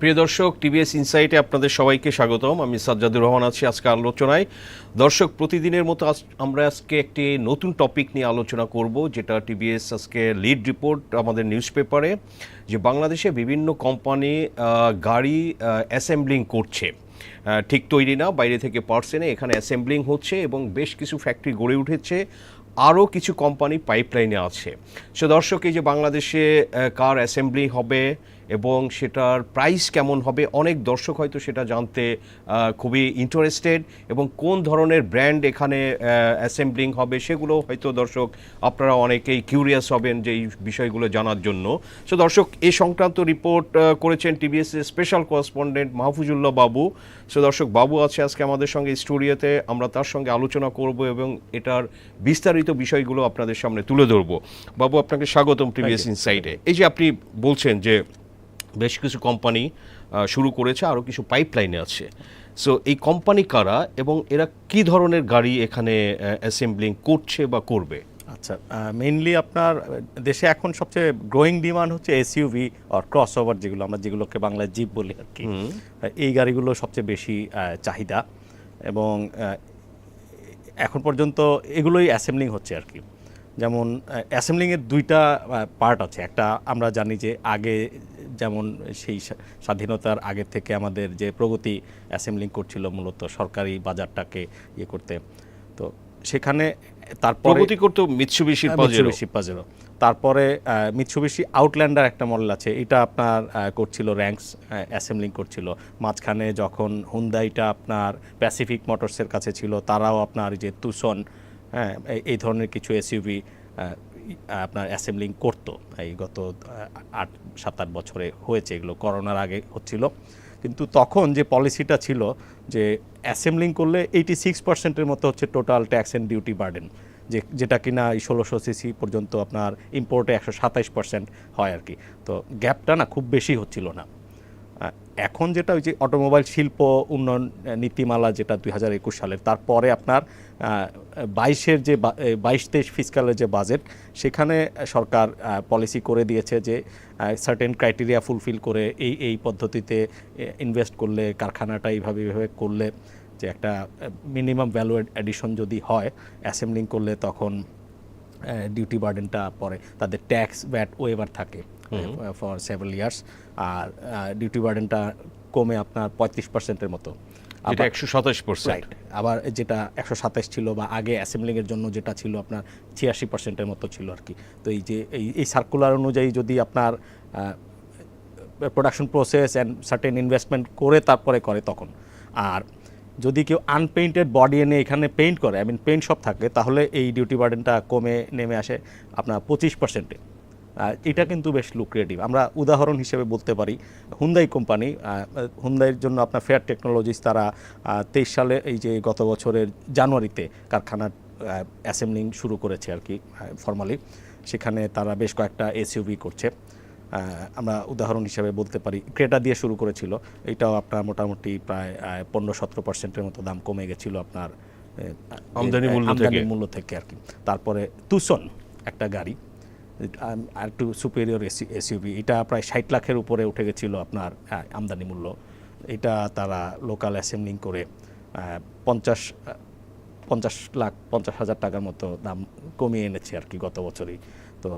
প্রিয় দর্শক, টিভিএস ইনসাইটে আপনাদের সবাইকে স্বাগতম। আমি সাজ্জাদুর রহমান আছি আজকে আলোচনায়। দর্শক, প্রতিদিনের মতো আমরা আজকে একটি নতুন টপিক নিয়ে আলোচনা করব, যেটা টিভিএস আজকে লিড রিপোর্ট আমাদের নিউজ পেপারে যে বাংলাদেশে বিভিন্ন কোম্পানি গাড়ি অ্যাসেম্বলিং করছে। ঠিক তৈরি না, বাইরে থেকে পার্সেনে এখানে অ্যাসেম্বলিং হচ্ছে এবং বেশ কিছু ফ্যাক্টরি গড়ে উঠেছে। আরও কিছু কোম্পানি পাইপলাইনে আছে। সো দর্শক, এই যে বাংলাদেশে কার অ্যাসেম্বলি হবে এবং সেটার প্রাইস কেমন হবে? অনেক দর্শক হয়তো সেটা জানতে খুবই ইন্টারেস্টেড এবং কোন ধরনের ব্র্যান্ড এখানে অ্যাসেম্বলিং হবে সেগুলো হয়তো দর্শক আপনারা অনেকেই কিউরিয়াস হবেন যে এই বিষয়গুলো জানার জন্য। সো দর্শক এ সংক্রান্ত রিপোর্ট করেছেন টিভিএস স্পেশাল করেসপন্ডেন্ট মাহফুজুল্লাহ বাবু। সো দর্শক বাবু আছে আজকে আমাদের সঙ্গে স্টুডিওতে আমরা তার সঙ্গে আলোচনা করব এবং এটার বিস্তারিত বিষয়গুলো আপনাদের সামনে তুলে ধরবো। বাবু আপনাকে স্বাগতম টিভিএস ইনসাইডে এই যে আপনি বলছেন যে বেশ কিছু কোম্পানি শুরু করেছে আরও কিছু পাইপলাইনে আছে। সো এই কোম্পানি কারা এবং এরা কি ধরনের গাড়ি এখানে অ্যাসেম্বলিং করছে বা করবে? আচ্ছা মেইনলি আপনার দেশে এখন সবচেয়ে গ্রোয়িং ডিমান্ড হচ্ছে এসইউভি আর ক্রস ওভার যেগুলো আমরা যেগুলোকে বাংলায় জিপ বলি আর কি। এই গাড়িগুলো সবচেয়ে বেশি চাহিদা এবং এখন পর্যন্ত এগুলোই অ্যাসেম্বলিং হচ্ছে আর কি। যেমন অ্যাসেম্বলিংয়ের দুইটা পার্ট আছে। একটা আমরা জানি যে আগে যেমন সেই স্বাধীনতার আগে থেকে আমাদের যে প্রগতি অ্যাসেম্বলিং করছিল মূলত সরকারি বাজারটাকে ইয়ে করতে। তো সেখানে তারপরে প্রগতি করতো মিৎসুবিশির মিৎসুবিশি পাজেরো তারপরে মিৎসুবিশি আউটল্যান্ডার একটা মডেল আছে। এটা আপনার করছিল র্যাঙ্কস অ্যাসেম্বলিং করছিল। মাঝখানে যখন হুন্দাইটা আপনার প্যাসিফিক মোটরসের কাছে ছিল তারাও আপনার যে তুসন হ্যাঁ এই- ধরনের কিছু এসইউভি আপনার অ্যাসেম্বলিং করতো। এই গত আট, সাত, আট বছরে হয়েছে এগুলো, করোনার আগে হচ্ছিল। কিন্তু তখন যে পলিসিটা ছিল যে অ্যাসেম্বলিং করলে এইটি সিক্স পার্সেন্টের মতো হচ্ছে total tax and duty burden যে, যেটা কিনা এই ষোলোশো সিসি পর্যন্ত আপনার ইম্পোর্টে একশো সাতাইশ পার্সেন্ট হয় আর কি। তো গ্যাপটা না খুব বেশি হচ্ছিল না। এখন যেটা ওই যে অটোমোবাইল শিল্প উন্নয়ন নীতিমালা যেটা দুই হাজার একুশ সালের, তারপরে আপনার বাইশের যে বাইশ তেইশ ফিসকালের যে বাজেট সেখানে সরকার পলিসি করে দিয়েছে যে সার্টেন ক্রাইটেরিয়া ফুলফিল করে এই এই পদ্ধতিতে ইনভেস্ট করলে, কারখানাটা এইভাবে এইভাবে করলে যে একটা মিনিমাম ভ্যালু অ্যাডিশন যদি হয় অ্যাসেম্বলিং করলে তখন ডিউটি বার্ডেনটা পরে তাদের ট্যাক্স ব্যাট ওয়েভার থাকে। ফর সেভেল ইয়ার্স আর ডিউটি বার্ডেনটা কমে আপনার পঁয়ত্রিশ পার্সেন্টের মতো। যেটা একশো সাতাশ পার্সেন্ট আবার যেটা একশো সাতাশ ছিল বা আগে অ্যাসেম্বলিংয়ের জন্য যেটা ছিল আপনার ছিয়াশি পার্সেন্টের মতো ছিল আর কি। তো এই যে এই এই সার্কুলার অনুযায়ী যদি আপনার production process and certain investment করে তারপরে করে তখন। আর যদি কেউ আনপেইন্টেড বডি এনে এখানে পেইন্ট করে আই মিন পেইন্ট সব থাকে তাহলে এই ডিউটি বার্ডেনটা কমে নেমে আসে আপনার পঁচিশ পার্সেন্টে এটা কিন্তু বেশ লুক্রিয়েটিভ আমরা উদাহরণ হিসেবে বলতে পারি হুন্দাই কোম্পানি হুন্দাইয়ের জন্য আপনার ফেয়ার টেকনোলজিস তারা তেইশ সালে এই যে গত বছরের জানুয়ারিতে কারখানার অ্যাসেম্বলিং শুরু করেছে আর কি ফর্মালি সেখানে তারা বেশ কয়েকটা এসইউভি করছে। আমরা উদাহরণ হিসেবে বলতে পারি ক্রেটা দিয়ে শুরু করেছিল। এটাও আপনার মোটামুটি প্রায় পনেরো সতেরো পার্সেন্টের মতো দাম কমে গেছিল আপনার আমদানি মূল্য থেকে। মূল্য থেকে আর কি। তারপরে তুসন একটা গাড়ি। আর একটু সুপেরিয়র এসইউভি এটা প্রায় ষাট লাখের উপরে উঠে গেছিল আপনার আমদানি মূল্য। এটা তারা লোকাল অ্যাসেম্বলিং করে পঞ্চাশ পঞ্চাশ লাখ পঞ্চাশ হাজার টাকার মতো দাম কমিয়ে এনেছে আর কি গত বছরই। তো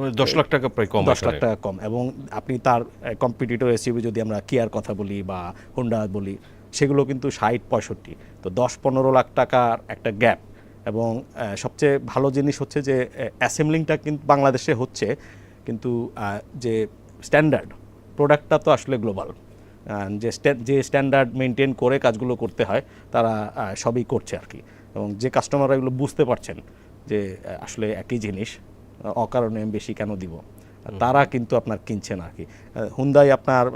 মানে দশ লাখ টাকা প্রায় কম দশ লাখ টাকা কম। এবং আপনি তার কম্পিটিটর এসইউভি যদি আমরা কিয়ার কথা বলি বা হোন্ডা বলি সেগুলো কিন্তু ষাট পঁয়ষট্টি। তো দশ পনেরো লাখ টাকার একটা গ্যাপ এবং সবচেয়ে ভালো জিনিস হচ্ছে যে অ্যাসেম্বলিংটা কিন্তু বাংলাদেশে হচ্ছে কিন্তু যে স্ট্যান্ডার্ড প্রোডাক্টটা তো আসলে গ্লোবাল যে স্ট্যা- যে স্ট্যান্ডার্ড মেনটেন করে কাজগুলো করতে হয় তারা সবই করছে আর কি। এবং যে কাস্টমাররা এগুলো বুঝতে পারছেন যে আসলে একই জিনিস অকারণে বেশি কেন দিব? তারা কিন্তু আপনার কিনছে না আর কি। হুন্দাই আপনার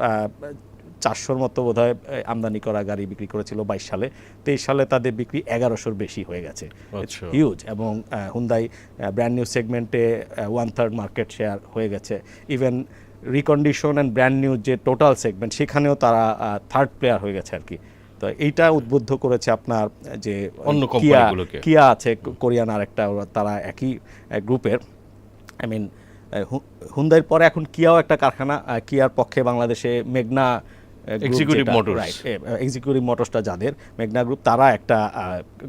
চারশোর মতো বোধ হয় আমদানি করা গাড়ি বিক্রি করেছিল বাইশ সালে। তেইশ সালে তাদের বিক্রি এগারোশোর বেশি হয়ে গেছে। আচ্ছা। হিউজ এবং হুন্দাই ব্র্যান্ড নিউ সেগমেন্টে ওয়ান থার্ড মার্কেট শেয়ার হয়ে গেছে। Even recondition and brand new যে টোটাল সেগমেন্ট সেখানেও তারা থার্ড প্লেয়ার হয়ে গেছে আর কি তো এইটা উদ্বুদ্ধ করেছে আপনার যে অন্য কিয়া কিয়া আছে কোরিয়ান আরেকটা ওরা- তারা একই গ্রুপের। আই মিন হুন্দাইয়ের পরে এখন কিয়াও একটা কারখানা কিয়ার পক্ষে বাংলাদেশে মেঘনা Executive Motors। এক্সিকিউটিভ মোটরসটা যাদের মেঘনা গ্রুপ তারা একটা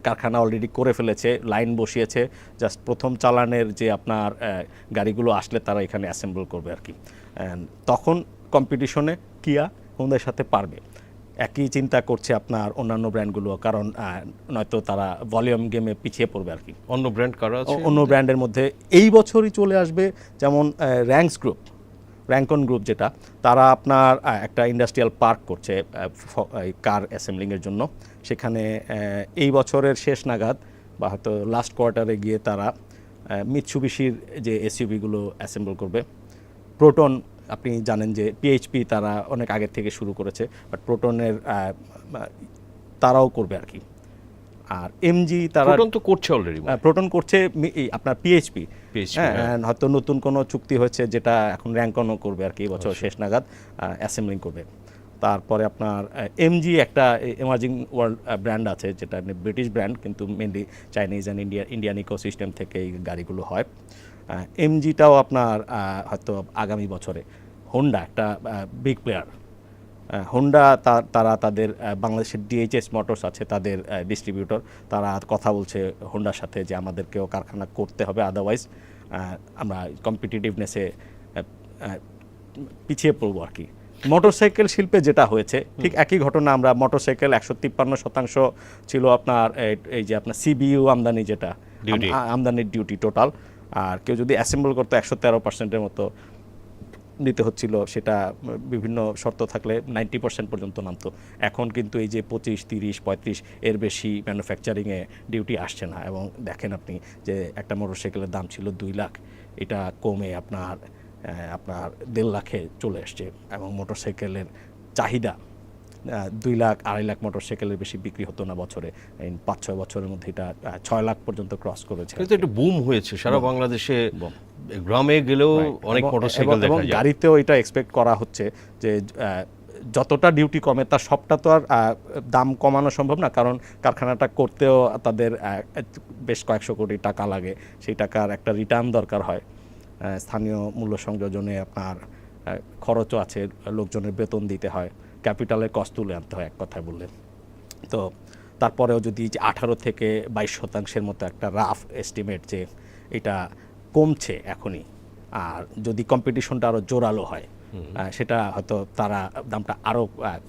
কারখানা অলরেডি করে ফেলেছে লাইন বসিয়েছে জাস্ট প্রথম চালানের যে আপনার গাড়িগুলো আসলে তারা এখানে অ্যাসেম্বল করবে আর কি। তখন কম্পিটিশনে কিয়া হুন্দার সাথে পারবে? একই চিন্তা করছে আপনার অন্যান্য ব্র্যান্ডগুলো কারণ নয়তো তারা ভলিউম গেমে পিছিয়ে পড়বে আর কি। অন্য ব্র্যান্ড কারা অন্য ব্র্যান্ডের মধ্যে এই বছরই চলে আসবে যেমন র্যাঙ্কস গ্রুপ র্যাঙ্কন গ্রুপ যেটা তারা আপনার একটা ইন্ডাস্ট্রিয়াল পার্ক করছে কার অ্যাসেম্বলিংয়ের জন্য। সেখানে এই বছরের শেষ নাগাদ বা হয়তো লাস্ট কোয়ার্টারে গিয়ে তারা মিৎসুবিশির যে এসইউভিগুলো অ্যাসেম্বল করবে। প্রোটন আপনি জানেন যে পিএইচপি তারা অনেক আগের থেকে শুরু করেছে বাট প্রোটনের তারাও করবে আর কি। আর এমজি তারা প্রোটন তো করছে অলরেডি প্রোটন করছে আপনার পিএইচপি PHP, হ্যাঁ হ্যাঁ। হয়তো নতুন কোনো চুক্তি হয়েছে যেটা এখন র্যাঙ্কনও করবে আর কি এই বছর শেষ নাগাদ অ্যাসেম্বলিং করবে। তারপরে আপনার এমজি একটা এমার্জিং ওয়ার্ল্ড ব্র্যান্ড আছে যেটা ব্রিটিশ ব্র্যান্ড কিন্তু mainly Chinese and India Indian ecosystem থেকে এই গাড়িগুলো হয়। এমজিটাও আপনার হয়তো আগামী বছরে। হোন্ডা একটা বিগ প্লেয়ার হোন্ডা তারা তাদের বাংলাদেশের ডিএইচএস মোটরস আছে তাদের ডিস্ট্রিবিউটর তারা কথা বলছে হোন্ডার সাথে যে আমাদেরকেও কারখানা করতে হবে আদারওয়াইজ আমরা কম্পিটিটিভনেসে পিছিয়ে পড়ব আর কি। মোটরসাইকেল শিল্পে যেটা হয়েছে ঠিক একই ঘটনা আমরা মোটরসাইকেল একশো তিপ্পান্ন শতাংশ ছিল আপনার এই- যে আপনার সিবিইউ আমদানি যেটা আমদানির ডিউটি টোটাল আর কেউ যদি অ্যাসেম্বল করতো একশো তেরো পার্সেন্টের মতো নিতে হচ্ছিল, সেটা বিভিন্ন শর্ত থাকলে নাইনটি পার্সেন্ট পর্যন্ত নামতো। এখন কিন্তু এই যে পঁচিশ, তিরিশ, পঁয়ত্রিশ, এর বেশি ম্যানুফ্যাকচারিংয়ে ডিউটি আসছে না। এবং দেখেন আপনি যে একটা মোটরসাইকেলের দাম ছিল দুই লাখ, এটা কমে আপনার আপনার দেড় লাখে চলে আসছে। এবং মোটরসাইকেলের চাহিদা দুই লাখ আড়াই লাখ মোটরসাইকেলের বেশি বিক্রি হতো না বছরে। পাঁচ ছয় বছরের মধ্যে এটা ছয় লাখ পর্যন্ত ক্রস করেছে। কিন্তু একটা বুম হয়েছে সারা বাংলাদেশে গ্রামে গেলেও অনেক মোটরসাইকেল দেখা যায়। গাড়িতেও এটা এক্সপেক্ট করা হচ্ছে যে যতটা ডিউটি কমে তার সবটা তো আর দাম কমানো সম্ভব না। কারণ কারখানাটা করতেও তাদের বেশ কয়েকশো কোটি টাকা লাগে। সেই টাকার একটা রিটার্ন দরকার হয়। স্থানীয় মূল্য সংযোজনে আপনার খরচও আছে লোকজনের বেতন দিতে হয়। ক্যাপিটালের কস্ট তুলে আনতে হয় এক কথায় বললে। তো তারপরেও যদি যে আঠারো থেকে বাইশ শতাংশের মতো একটা রাফ এস্টিমেট যে এটা কমছে এখনই আর যদি কম্পিটিশনটা আরও জোরালো হয় সেটা হয়তো তারা দামটা আরও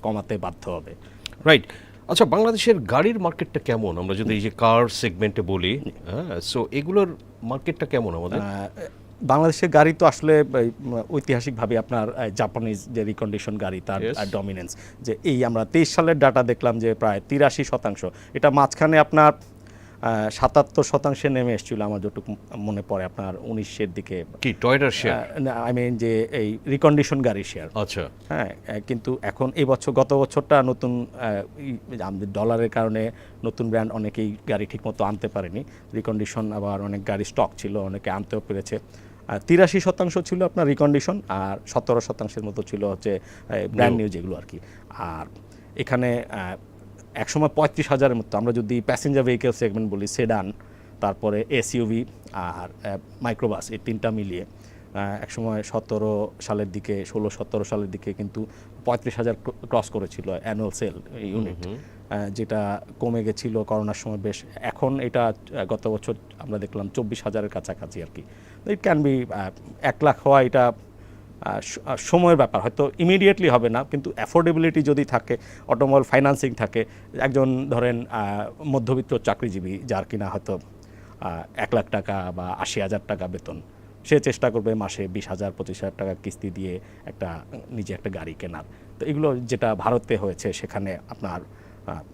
কমাতে বাধ্য হবে। রাইট আচ্ছা বাংলাদেশের গাড়ির মার্কেটটা কেমন? আমরা যদি এই যে কার সেগমেন্টে বলি হ্যাঁ সো এগুলোর মার্কেটটা কেমন আমাদের? বাংলাদেশের গাড়ি তো আসলে ঐতিহাসিকভাবে আপনার জাপানিজ যে রিকন্ডিশন গাড়ি তার. ডমিনেন্স যে এই আমরা তেইশ সালের ডাটা দেখলাম যে প্রায় তিরাশি শতাংশ এটা মাঝখানে আপনার সাতাত্তর শতাংশে নেমে এসেছিল আমার যতটুকু মনে পড়ে আপনার উনিশের দিকে। কি টয়টার শেয়ার আই মিন যে এই রিকন্ডিশন গাড়ি শেয়ার আচ্ছা। হ্যাঁ কিন্তু এখন এই বছর গত বছরটা নতুন আমাদের ডলারের কারণে নতুন ব্র্যান্ড অনেকেই গাড়ি ঠিকমতো আনতে পারেনি। রিকন্ডিশন আবার অনেক গাড়ি স্টক ছিল অনেকে আনতেও পেরেছে। আর তিরাশি শতাংশ ছিল আপনার রিকন্ডিশন আর সতেরো শতাংশের মতো ছিল হচ্ছে ব্র্যান্ড নিউ যেগুলো আর কি। আর এখানে একসময় পঁয়ত্রিশ হাজারের মতো। আমরা যদি প্যাসেঞ্জার ভেহিকেল সেগমেন্ট বলি সেডান তারপরে এসইউভি আর মাইক্রোবাস এই তিনটা মিলিয়ে একসময় সতেরো সালের দিকে ষোলো সতেরো সালের দিকে কিন্তু পঁয়ত্রিশ হাজার ক্রস করেছিল অ্যানুয়াল সেল ইউনিট যেটা কমে গেছিল করোনার সময় বেশ এখন এটা গত বছর আমরা দেখলাম চব্বিশ হাজারের কাছাকাছি আর কি। ইট ক্যান বি এক লাখ হওয়া এটা সময়ের ব্যাপার। হয়তো ইমিডিয়েটলি হবে না, কিন্তু অ্যাফোর্ডেবিলিটি যদি থাকে অটোমোবাইল ফাইন্যান্সিং থাকে, একজন ধরেন মধ্যবিত্ত চাকরিজীবী যার কিনা হয়তো এক লাখ টাকা বা আশি হাজার টাকা বেতন, সে চেষ্টা করবে মাসে বিশ হাজার, পঁচিশ হাজার টাকা কিস্তি দিয়ে একটা, নিজে একটা গাড়ি কেনার। তো এগুলো যেটা ভারতে হয়েছে, সেখানে আপনার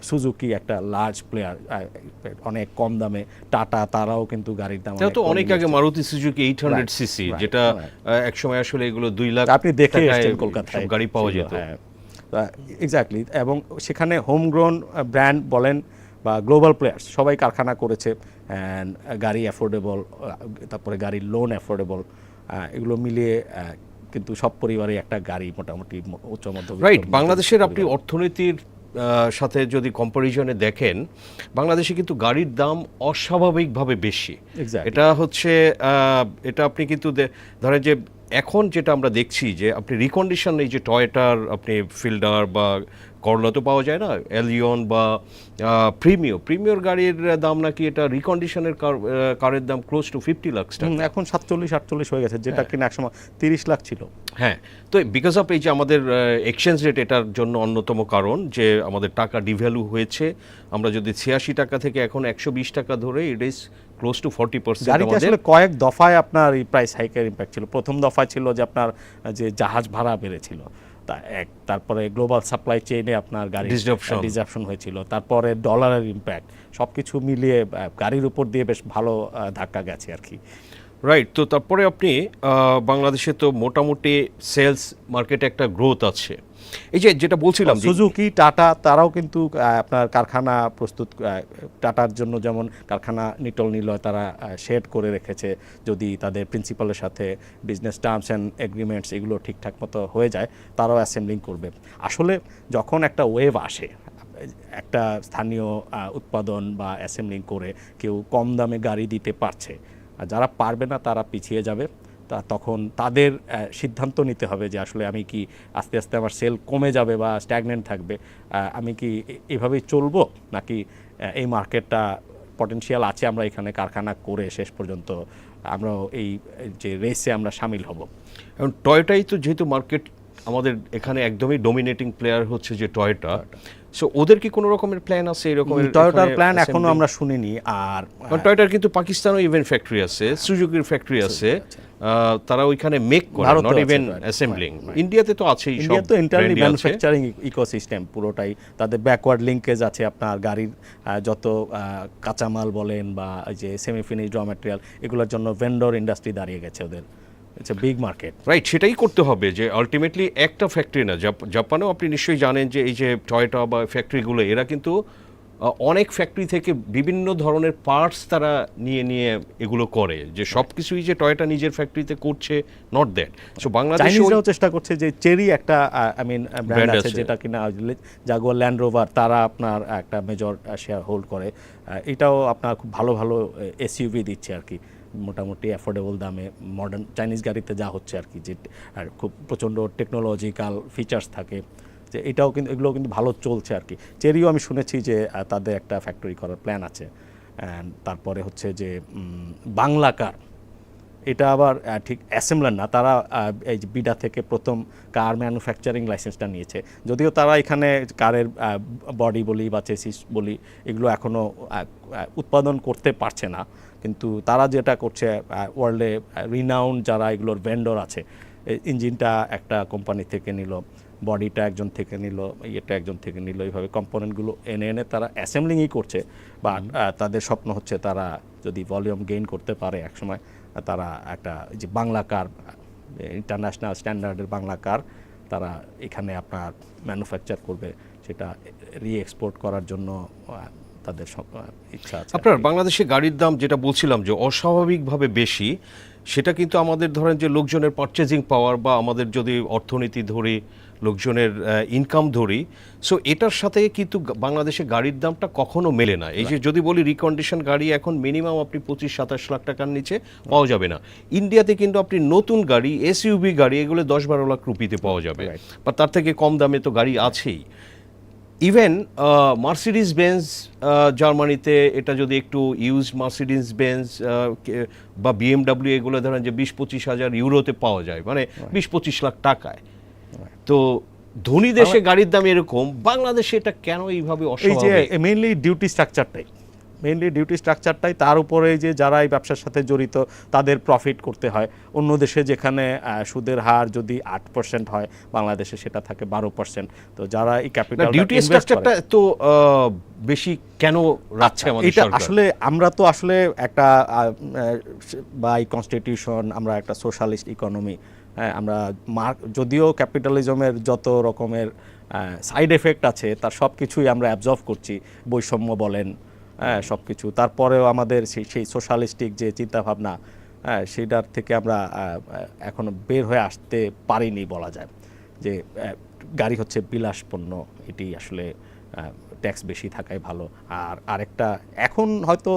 সুজুকি একটা লার্জ প্লেয়ার অনেক কম দামে টাটা তারাও কিন্তু গাড়ির দাম তো অনেক আগে Maruti Suzuki eight hundred CC যেটা একসময় আসলে এগুলো দুই লাখ আপনি দেখে এসেছেন কলকাতায়। গাড়ি পাওয়া যেত। এক্স্যাক্টলি এবং সেখানে হোম গ্রোন ব্র্যান্ড বলেন বা গ্লোবাল প্লেয়ার্স সবাই কারখানা করেছে অ্যান্ড গাড়ি অ্যাফোর্ডেবল তারপরে গাড়ির লোন অ্যাফোর্ডেবল এগুলো মিলিয়ে কিন্তু সব পরিবারে একটা গাড়ি মোটামুটি উচ্চ মধ্যবিত্ত রাইট বাংলাদেশের আপনি অর্থনীতির সাথে যদি কম্পারিজনে দেখেন বাংলাদেশে কিন্তু গাড়ির দাম অস্বাভাবিকভাবে বেশি। এটা হচ্ছে এটা আপনি কিন্তু ধরেন যে এখন যেটা আমরা দেখছি যে আপনি রিকন্ডিশন এই যে টয়টার আপনি ফিল্ডার বা করলা তো পাওয়া যায় না এলিয়ন বা প্রিমিও প্রিমিয়র গাড়ির দাম নাকি এটা রিকন্ডিশনের কারের দাম ক্লোজ টু ফিফটি লাখ এখন সাতচল্লিশ আটচল্লিশ হয়ে গেছে যেটা কিনা একসময় তিরিশ লাখ ছিল। হ্যাঁ তো বিকজ অফ এই যে আমাদের এক্সচেঞ্জ রেট এটার জন্য অন্যতম কারণ যে আমাদের টাকা ডিভ্যালু হয়েছে আমরা যদি ছিয়াশি টাকা থেকে এখন একশো বিশ টাকা ধরে it is close to forty percent গাড়িতে আসলে কয়েক দফায় আপনার এই প্রাইস হাইকের ইম্প্যাক্ট ছিল। প্রথম দফায় ছিল যে আপনার যে জাহাজ ভাড়া বেড়েছিল। তা এক তারপরে গ্লোবাল সাপ্লাই চেইনে আপনার গাড়ি ডিজাপশন হয়েছিল। তারপরে ডলারের ইম্প্যাক্ট সব কিছু মিলিয়ে গাড়ির উপর দিয়ে বেশ ভালো ধাক্কা গেছে আর কি। রাইট তো তারপরে আপনি বাংলাদেশে তো মোটামুটি সেলস মার্কেটে একটা গ্রোথ আছে। এই যে যেটা বলছিলাম সুজুকি, টাটা, তারাও কিন্তু আপনার কারখানা প্রস্তুত টাটার জন্য যেমন কারখানা নিটল নিলয় তারা শেড করে রেখেছে, যদি তাদের প্রিন্সিপালের সাথে বিজনেস টার্মস অ্যান্ড এগ্রিমেন্টস এগুলো ঠিকঠাক মতো হয়ে যায়, তারাও অ্যাসেম্বলিং করবে। আসলে যখন একটা ওয়েভ আসে, একটা স্থানীয় উৎপাদন বা অ্যাসেম্বলিং করে কেউ কম দামে গাড়ি দিতে পারছে, আর যারা পারবে না তারা পিছিয়ে যাবে। তা তখন তাদের সিদ্ধান্ত নিতে হবে যে আসলে আমি কি আস্তে আস্তে আমার সেল কমে যাবে বা স্ট্যাগনেন্ট থাকবে। আমি কি এভাবেই চলবো? নাকি এই মার্কেটটা পটেনশিয়াল আছে আমরা এখানে কারখানা করে শেষ পর্যন্ত আমরা এই যে রেসে আমরা সামিল হব? এখন টয়টাই তো যেহেতু মার্কেট আমাদের এখানে একদমই ডোমিনেটিং প্লেয়ার হচ্ছে যে টয়টা। সো ওদের কি কোনো রকমের প্ল্যান আছে এরকম টয়োটার প্ল্যান এখনও আমরা শুনিনি আর টয়টার কিন্তু পাকিস্তানও ইভেন্ট ফ্যাক্টরি আছে সুজুকির ফ্যাক্টরি আছে। আহ, তারা ওইখানে মেক করে নট ইভেন অ্যাসেম্বলিং. ইন্ডিয়াতে তো আছেই সব ইন্ডিয়া তো আছে। ম্যানুফ্যাকচারিং ইকোসিস্টেম পুরোটাই তাদের ব্যাকওয়ার্ড লিঙ্কেজ আছে আপনার গাড়ির যত কাঁচামাল বলেন বা যে সেমি ফিনিশ র ম্যাটেরিয়াল এগুলোর জন্য ভেন্ডর ইন্ডাস্ট্রি দাঁড়িয়ে গেছে ওদের it's a big market right সেটাই করতে হবে যে আলটিমেটলি একটা ফ্যাক্টরি না জাপানেও আপনি নিশ্চয়ই জানেন যে এই যে টয়টা বা ফ্যাক্টরিগুলো এরা কিন্তু অনেক ফ্যাক্টরি থেকে বিভিন্ন ধরনের পার্টস তারা নিয়ে নিয়ে এগুলো করে যে সব কিছুই যে টয়টা নিজের ফ্যাক্টরিতে করছে নট দ্যাট সো বাংলাদেশে ওই- চাইনিজরাও চেষ্টা করছে যে চেরি একটা আই মিন ব্র্যান্ড আছে আছে। যেটা কিনা জাগুয়ার ল্যান্ড রোভার তারা আপনার একটা মেজর শেয়ার হোল্ড করে। এটাও আপনার খুব ভালো ভালো এসইউভি দিচ্ছে আর কি। মোটামুটি অ্যাফোর্ডেবল দামে মডার্ন চাইনিজ গাড়িতে যা হচ্ছে আর কি যে আর খুব প্রচণ্ড টেকনোলজিক্যাল ফিচার্স থাকে। যে এটাও কিন্তু এগুলো কিন্তু ভালো চলছে আর কি। চেরিও আমি শুনেছি যে তাদের একটা ফ্যাক্টরি করার প্ল্যান আছে। তারপরে হচ্ছে যে উম, বাংলা কার এটা আবার ঠিক অ্যাসেম্বলার না তারা এই বিডা থেকে প্রথম কার ম্যানুফ্যাকচারিং লাইসেন্সটা নিয়েছে। যদিও তারা এখানে কারের বডি বলি বা চেসিস বলি এগুলো এখনও উৎপাদন করতে পারছে না। কিন্তু তারা যেটা করছে ওয়ার্ল্ডে রিনাউন্ড যারা এগুলোর ভেন্ডর আছে ইঞ্জিনটা একটা কোম্পানি থেকে নিল। বডিটা একজন থেকে নিল ইয়েটা একজন থেকে নিল এইভাবে কম্পোনেন্টগুলো এনে এনে তারা অ্যাসেম্বলিংই করছে। বা তাদের স্বপ্ন হচ্ছে তারা যদি ভলিউম গেইন করতে পারে একসময় তারা একটা যে বাংলা কার ইন্টারন্যাশনাল স্ট্যান্ডার্ডের বাংলা কার তারা এখানে আপনার ম্যানুফ্যাকচার করবে সেটা রি এক্সপোর্ট করার জন্য তাদের ইচ্ছা আছে। আপনার বাংলাদেশে গাড়ির দাম যেটা বলছিলাম যে অস্বাভাবিকভাবে বেশি সেটা কিন্তু আমাদের ধরেন যে লোকজনের পারচেজিং পাওয়ার বা আমাদের যদি অর্থনীতি ধরি লোকজনের ইনকাম ধরি সো এটার সাথে কিন্তু বাংলাদেশে গাড়ির দামটা কখনো মেলে না। এই যে যদি বলি রিকন্ডিশন গাড়ি এখন মিনিমাম আপনি পঁচিশ সাতাশ লাখ টাকার নিচে পাওয়া যাবে না। ইন্ডিয়াতে কিন্তু আপনি নতুন গাড়ি এসইউভি গাড়ি এগুলো দশ বারো লাখ রুপিতে পাওয়া যাবে। বা তার থেকে কম দামে তো গাড়ি আছেই। ইভেন মার্সিডিজ বেঞ্জ জার্মানিতে এটা যদি একটু ইউজ মার্সিডিজ বেঞ্জ বা বিএমডাব্লিউ এগুলো ধরেন যে বিশ পঁচিশ হাজার ইউরোতে পাওয়া যায়। মানে বিশ পঁচিশ লাখ টাকায়। তো ধনী দেশে গাড়ির দাম এরকম বাংলাদেশে এটা কেন এইভাবে এই যে অস্বাভাবিক? মেইনলি ডিউটি স্ট্রাকচারটাই মেইনলি ডিউটি স্ট্রাকচারটাই তার উপরে যে যারা এই ব্যবসার সাথে জড়িত তাদের প্রফিট করতে হয়। অন্য দেশে যেখানে সুদের হার যদি আট পার্সেন্ট হয় বাংলাদেশে সেটা থাকে বারো পার্সেন্ট তো যারা এই ক্যাপিটাল ডিউটি স্ট্রাকচারটা তো বেশি কেন রাখছে আমাদের এটা আসলে আমরা তো আসলে একটা বাই কনস্টিটিউশন আমরা একটা সোশ্যালিস্ট ইকোনমি আমরা মার্ক, যদিও ক্যাপিটালিজমের যত রকমের সাইড এফেক্ট আছে, তার সব কিছুই আমরা অ্যাবজর্ভ করছি, বৈষম্য বলেন হ্যাঁ সব কিছু তারপরেও আমাদের সেই সেই সোশ্যালিস্টিক যে চিন্তাভাবনা হ্যাঁ সেটার থেকে আমরা এখনও বের হয়ে আসতে পারিনি বলা যায়। যে গাড়ি হচ্ছে বিলাস পণ্য এটি আসলে ট্যাক্স বেশি থাকাই ভালো। আর আরেকটা এখন হয়তো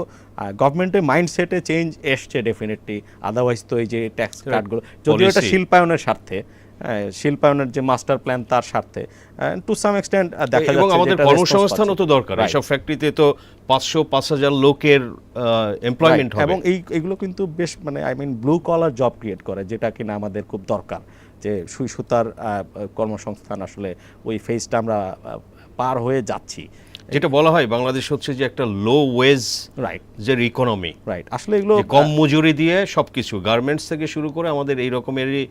গভর্নমেন্টের মাইন্ডসেটে চেঞ্জ এসছে ডেফিনেটলি আদারওয়াইজ তো এই যে ট্যাক্স কাটগুলো যদিও এটা শিল্পায়নের স্বার্থে হ্যাঁ, শিল্পায়নের যে মাস্টার প্ল্যান তার স্বার্থে টু সাম এক্সটেন্ট দেখা যাচ্ছে আমাদের কর্মসংস্থানও তো দরকার. এসব ফ্যাক্টরিতে তো পাঁচশো পাঁচ হাজার লোকের এমপ্লয়মেন্ট. হবে এবং এই এগুলো কিন্তু বেশ মানে I mean blue collar job create করে যেটা কিনা আমাদের খুব দরকার। যে সুই সুতার কর্মসংস্থান আসলে ওই ফেজটা আমরা পার হয়ে যাচ্ছি। যেটা বলা হয় বাংলাদেশ হচ্ছে যে একটা লো ওয়েজ রাইট যে ইকোনমি রাইট আসলে এগুলো কম মজুরি দিয়ে সবকিছু গার্মেন্টস থেকে শুরু করে আমাদের এই রকমেরই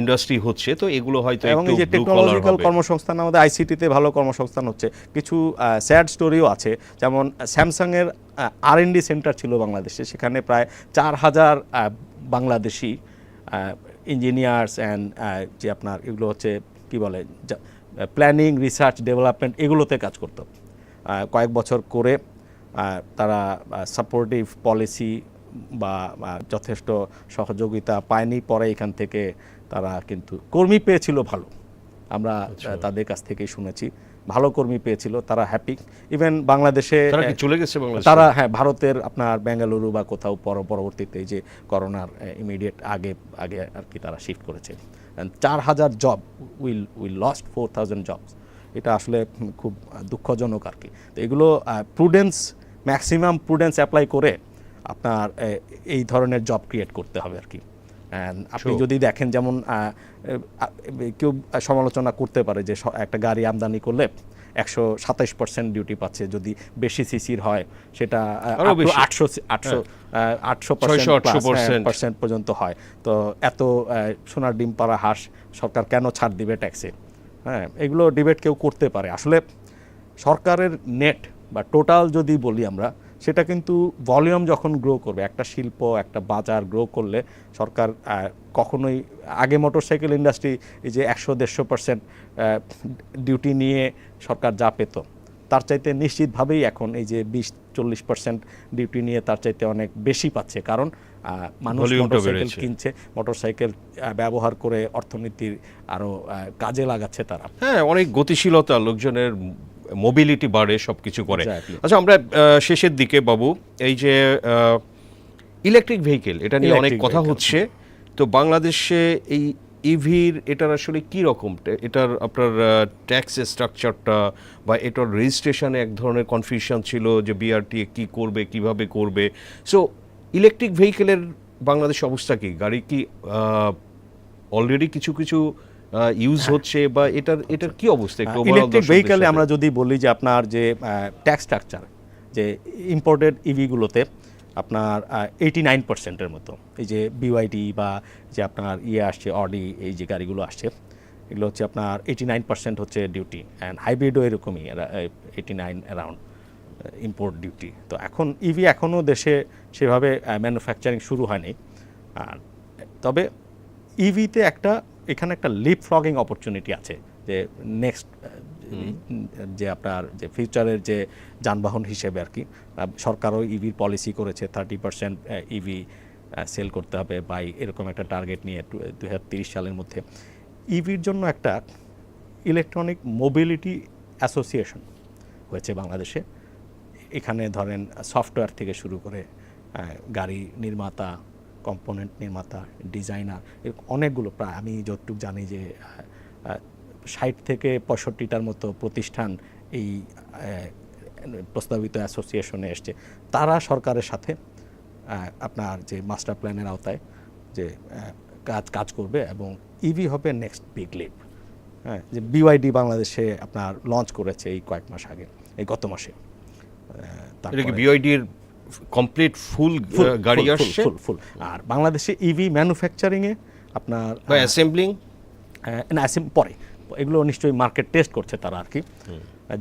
ইন্ডাস্ট্রি হচ্ছে তো এগুলো হয়তো এবং যে টেকনোলজিক্যাল কর্মসংস্থান আমাদের আইসিটিতে ভালো কর্মসংস্থান হচ্ছে। কিছু স্যাড স্টোরিও আছে যেমন স্যামসাংয়ের আর এন ডি সেন্টার ছিল বাংলাদেশে সেখানে প্রায় চার হাজার বাংলাদেশি ইঞ্জিনিয়ার্স অ্যান্ড যে আপনার এগুলো হচ্ছে কি বলে প্ল্যানিং রিসার্চ ডেভেলপমেন্ট এগুলোতে কাজ করত। কয়েক বছর করে তারা সাপোর্টিভ পলিসি বা যথেষ্ট সহযোগিতা পায়নি। পরে এখান থেকে তারা কিন্তু কর্মী পেয়েছিল ভালো। আমরা তাদের কাছ থেকেই শুনেছি। ভালো কর্মী পেয়েছিল তারা হ্যাপি ইভেন বাংলাদেশে তারা চলে গেছে তারা হ্যাঁ ভারতের আপনার বেঙ্গালুরু বা কোথাও পর পরবর্তীতে যে করোনার ইমিডিয়েট আগে আগে আর কি তারা শিফট করেছে। চার হাজার job will will lost four thousand jobs এটা আসলে খুব দুঃখজনক আর কি। তো এগুলো প্রুডেন্স ম্যাক্সিমাম প্রুডেন্স অ্যাপ্লাই করে আপনার এই ধরনের জব ক্রিয়েট করতে হবে আর কি। আপনি যদি দেখেন যেমন কেউ সমালোচনা করতে পারে যে একটা গাড়ি আমদানি করলে একশো সাতাইশ পার্সেন্ট ডিউটি পাচ্ছে। যদি বেশি সিসির হয় সেটা আরও বেশি। হ্যাঁ। আটশো আটশো আটশো পার্সেন্ট পর্যন্ত হয়। তো এত সোনার ডিম পাড়া হাঁস সরকার কেন ছাড় দিবে ট্যাক্সে? হ্যাঁ এগুলো ডিবেট কেউ করতে পারে। আসলে সরকারের নেট বা টোটাল যদি বলি আমরা সেটা কিন্তু ভলিউম যখন গ্রো করবে একটা শিল্প একটা বাজার গ্রো করলে সরকার কখনোই আগে মোটরসাইকেল ইন্ডাস্ট্রি এই যে একশো দেড়শো পার্সেন্ট ডিউটি নিয়ে সরকার যা পেত তার চাইতে নিশ্চিতভাবেই এখন এই যে বিশ চল্লিশ পার্সেন্ট ডিউটি নিয়ে তার চাইতে অনেক বেশি পাচ্ছে। কারণ মানুষ মোটরসাইকেল কিনছে মোটরসাইকেল ব্যবহার করে অর্থনীতির আরও কাজে লাগাচ্ছে তারা। হ্যাঁ অনেক গতিশীলতা লোকজনের মোবিলিটি বাড়ে সবকিছু করে। আচ্ছা আমরা শেষের দিকে বাবু এই যে ইলেকট্রিক ভেহিকেল এটা নিয়ে অনেক কথা হচ্ছে। তো বাংলাদেশে এই ইভির এটার আসলে কি রকম? এটার আপনার ট্যাক্স স্ট্রাকচারটা বা এটার রেজিস্ট্রেশনে এক ধরনের কনফিউশন ছিল যে বিআরটি কি করবে কীভাবে করবে? সো ইলেকট্রিক ভেহিকেলের বাংলাদেশ অবস্থা কি? গাড়ি কি অলরেডি কিছু কিছু ইউজ হচ্ছে বা এটার এটার কি অবস্থা একটু ইলেকট্রিক ভেহিকেলে আমরা যদি বলি যে আপনার যে ট্যাক্স স্ট্রাকচার যে ইম্পোর্টেড ইভিগুলোতে আপনার এইটি নাইন পার্সেন্টের মতো। এই যে বিওয়াইডি বা যে আপনার ইয়ে আসছে অডি এই যে গাড়িগুলো আসছে এগুলো হচ্ছে আপনার এইটি নাইন পার্সেন্ট হচ্ছে ডিউটি অ্যান্ড হাইব্রিডও এরকমই eighty nine around import duty তো এখন ইভি এখনও দেশে সেভাবে ম্যানুফ্যাকচারিং শুরু হয়নি। আর তবে ইভিতে একটা এখানে একটা লিপ ফ্লগিং অপরচুনিটি আছে যে নেক্সট যে আপনার যে ফিউচারের যে যানবাহন হিসেবে আর কি সরকারও ইভির পলিসি করেছে থার্টি পার্সেন্ট ইভি সেল করতে হবে বাই এরকম একটা টার্গেট নিয়ে দু হাজার তিরিশ সালের মধ্যে। ইভির জন্য একটা ইলেকট্রনিক মোবিলিটি অ্যাসোসিয়েশন হয়েছে বাংলাদেশে। এখানে ধরেন সফটওয়্যার থেকে শুরু করে গাড়ি নির্মাতা কম্পোনেন্ট নির্মাতা ডিজাইনার এরকম অনেকগুলো প্রায় আমি যতটুকু জানি যে ষাট থেকে পঁয়ষট্টিটার মতো প্রতিষ্ঠান এই প্রস্তাবিত অ্যাসোসিয়েশনে এসছে। তারা সরকারের সাথে আপনার যে মাস্টার প্ল্যানের আওতায় যে কাজ কাজ করবে এবং ইভি হবে নেক্সট বিগ লিপ হ্যাঁ যে বিওয়াইডি বাংলাদেশে আপনার লঞ্চ করেছে এই কয়েক মাস আগে এই গত মাসে। কমপ্লিট ফুল ফুল, গাড়ি আসছে। ফুল ফুল আর বাংলাদেশে ইভি ম্যানুফ্যাকচারিংয়ে আপনার অ্যাসেম্বলিং না পরে। এগুলো নিশ্চয়ই মার্কেট টেস্ট করছে তারা আর কি।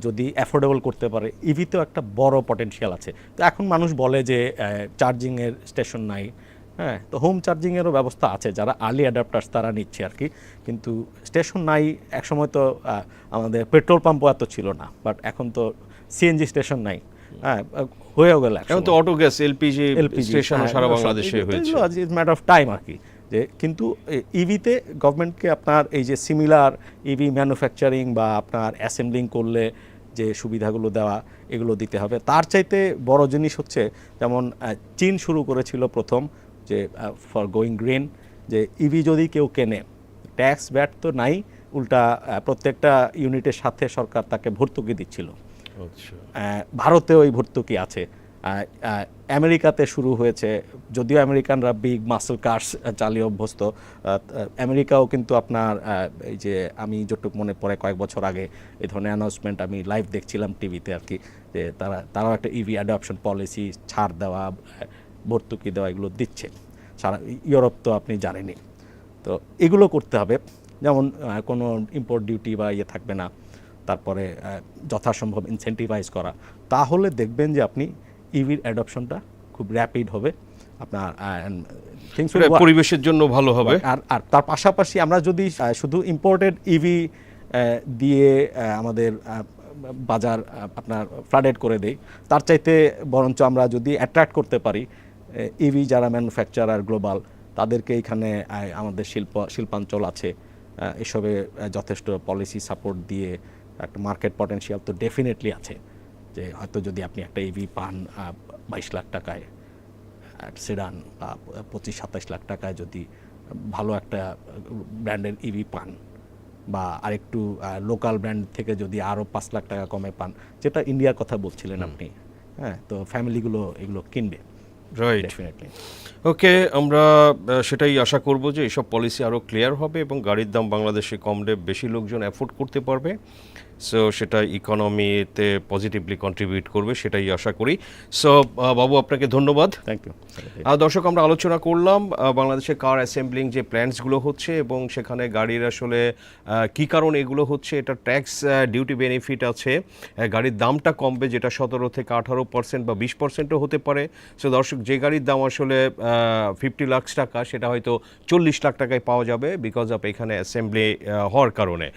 যদি অ্যাফোর্ডেবল করতে পারে। ইভিতেও একটা বড় পটেনশিয়াল আছে। তো এখন মানুষ বলে যে চার্জিংয়ের স্টেশন নাই। হ্যাঁ তো হোম চার্জিংয়েরও ব্যবস্থা আছে। যারা আর্লি অ্যাডাপ্টার্স তারা নিচ্ছে আর কি। কিন্তু স্টেশন নাই একসময় তো আমাদের পেট্রোল পাম্পও এত ছিল না। বাট এখন তো সিএনজি স্টেশন নাই। হ্যাঁ হয়েও গেল এখন তো অটো গ্যাস এলপিজি স্টেশন সারা বাংলাদেশে হয়েছে। ইজ ম্যাটার অফ টাইম আর কি। যে কিন্তু ইভিতে গভর্নমেন্টকে আপনার এই যে সিমিলার ইভি ম্যানুফ্যাকচারিং বা আপনার অ্যাসেম্বলিং করলে যে সুবিধাগুলো দেওয়া এগুলো দিতে হবে। তার চাইতে বড় জিনিস হচ্ছে যেমন চীন শুরু করেছিল প্রথম যে ফর গোয়িং গ্রিন যে ইভি যদি কেউ কেনে ট্যাক্স ব্যাট তো নাই উল্টা প্রত্যেকটা ইউনিটের সাথে সরকার তাকে ভর্তুকি দিচ্ছিল। আচ্ছা। আহ, ভারতেও এই ভর্তুকি আছে। আমেরিকাতে শুরু হয়েছে যদিও আমেরিকানরা বিগ মাসেল কার্স চালিয়ে অভ্যস্ত আমেরিকাও কিন্তু আপনার এই যে আমি যতটুকু মনে পড়ে কয়েক বছর আগে এই ধরনের অ্যানাউন্সমেন্ট আমি লাইভ দেখছিলাম টিভিতে আর কি যে তারা তারাও একটা ইভি অ্যাডপশন পলিসি ছাড় দেওয়া ভর্তুকি দেওয়া এগুলো দিচ্ছে। সারা ইউরোপ তো আপনি জানেনই। তো এগুলো করতে হবে। যেমন কোনো ইম্পোর্ট ডিউটি বা ইয়ে থাকবে না। তারপরে যথাসম্ভব ইনসেন্টিভাইজ করা। তাহলে দেখবেন যে আপনি ইভির অ্যাডপশনটা খুব র্যাপিড হবে। আপনার পরিবেশের জন্য ভালো হবে। আর আর তার পাশাপাশি আমরা যদি শুধু ইম্পোর্টেড ইভি দিয়ে আমাদের বাজার আপনার ফ্লাডেড করে দেই তার চাইতে বরঞ্চ আমরা যদি অ্যাট্রাক্ট করতে পারি ইভি যারা ম্যানুফ্যাকচারার গ্লোবাল তাদেরকে এখানে আমাদের শিল্প শিল্পাঞ্চল আছে। এসবে যথেষ্ট পলিসি সাপোর্ট দিয়ে একটা মার্কেট পটেনশিয়াল তো ডেফিনেটলি আছে। যে হয়তো যদি আপনি একটা ইভি পান বাইশ লাখ টাকায় সেডান বা পঁচিশ সাতাশ লাখ টাকায় যদি ভালো একটা ব্র্যান্ডের ইভি পান বা আরেকটু লোকাল ব্র্যান্ড থেকে যদি আরও পাঁচ লাখ টাকা কমে পান যেটা ইন্ডিয়ার কথা বলছিলেন আপনি হ্যাঁ তো ফ্যামিলিগুলো এগুলো কিনবে। রাইট ডেফিনেটলি ওকে আমরা সেটাই আশা করব যে এইসব পলিসি আরও ক্লিয়ার হবে এবং গাড়ির দাম বাংলাদেশে কমলে বেশি লোকজন অ্যাফোর্ড করতে পারবে। সো সেটা ইকোনমিতে পজিটিভলি কন্ট্রিবিউট করবে সেটাই আশা করি। সো বাবু আপনাকে ধন্যবাদ। থ্যাংক ইউ আর দর্শক আমরা আলোচনা করলাম বাংলাদেশে কার অ্যাসেম্বলিং যে প্ল্যান্টসগুলো হচ্ছে এবং সেখানে গাড়ির আসলে কি কারণ এগুলো হচ্ছে এটা ট্যাক্স ডিউটি বেনিফিট আছে। গাড়ির দামটা কমবে যেটা সতেরো থেকে আঠারো পার্সেন্ট বা বিশ পার্সেন্টও হতে পারে। সো দর্শক যে গাড়ির দাম আসলে ফিফটি লাখ টাকা সেটা হয়তো চল্লিশ লাখ টাকায় পাওয়া যাবে বিকজ অফ এখানে অ্যাসেম্বলি হওয়ার কারণে।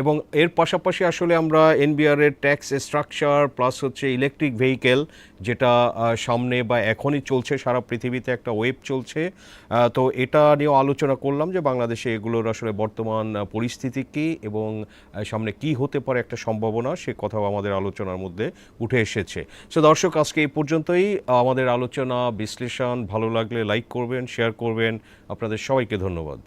এবং এর পাশাপাশি আসলে আমরা এনবিআর এর ট্যাক্স স্ট্রাকচার প্লাস হচ্ছে ইলেকট্রিক ভেহিকেল যেটা সামনে বা এখনই চলছে, সারা পৃথিবীতে একটা ওয়েব চলছে। তো এটা নিয়েও আলোচনা করলাম যে বাংলাদেশে এগুলোর আসলে বর্তমান পরিস্থিতি কী এবং সামনে কি হতে পারে একটা সম্ভাবনা, সে কথাও আমাদের আলোচনার মধ্যে উঠে এসেছে। সো দর্শক, আজকে এই পর্যন্তই। আমাদের আলোচনা, বিশ্লেষণ, ভালো লাগলে লাইক করবেন শেয়ার করবেন। আপনাদের সবাইকে ধন্যবাদ।